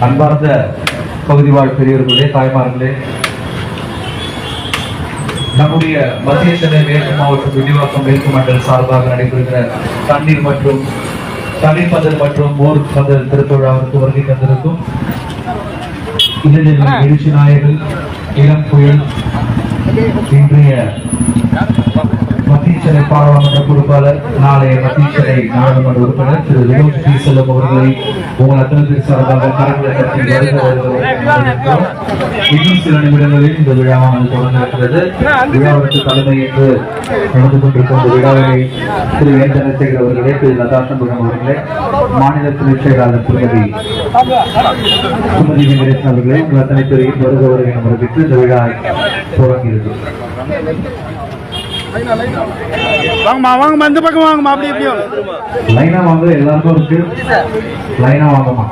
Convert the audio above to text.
அன்பார்ந்த பகுதி வாழ் பெரியவர்களே தாய்மார்களே நம்முடைய மத்திய சென்னை மேற்கு மாவட்டம் விரிவாக்கம் மேற்கு மண்டல் சார்பாக நடைபெறுகிற தண்ணீர் மற்றும் தண்ணீர் பந்தல் மற்றும் மோர் பந்தல் திருத்தொழாவிற்கு வருகை தந்திருக்கும் இளைஞர்கள் எழுச்சி நாயகர்கள் இளம் புயல் இன்றைய மத்திய சென்னை பாராளுமன்ற பொறுப்பாளர் நாளைய மத்திய சென்னை நாடாளுமன்ற உறுப்பினர் திரு வினோத் பி செல்வம் அவர்களை உங்கள் அத்தனை பேர் சார்பாக இன்னும் சில நிமிடங்களில் இந்த விழாவானது தொடங்க இருக்கிறது விழாவிற்கு தலைமை என்று நடந்து கொண்டிருக்கும் இந்த விழாவை திரு என் தனசேகர் அவர்களே திரு லதா சம்பகம் அவர்களே மாநில துணை செயலாளர் திருமதி சுமதி வெங்கடேசன் அவர்களே உங்கள் அத்தனை பேரையும் வருக வருகை என வரவேற்று இந்த விழா தொடங்கியது வாங்கம்மா வாங்கம்மா இந்த பக்கம் வாங்கம்மா அப்படி எப்படியும் லைனா வாங்க எல்லாருக்கும் இருக்கு லைனா வாங்கம்மா.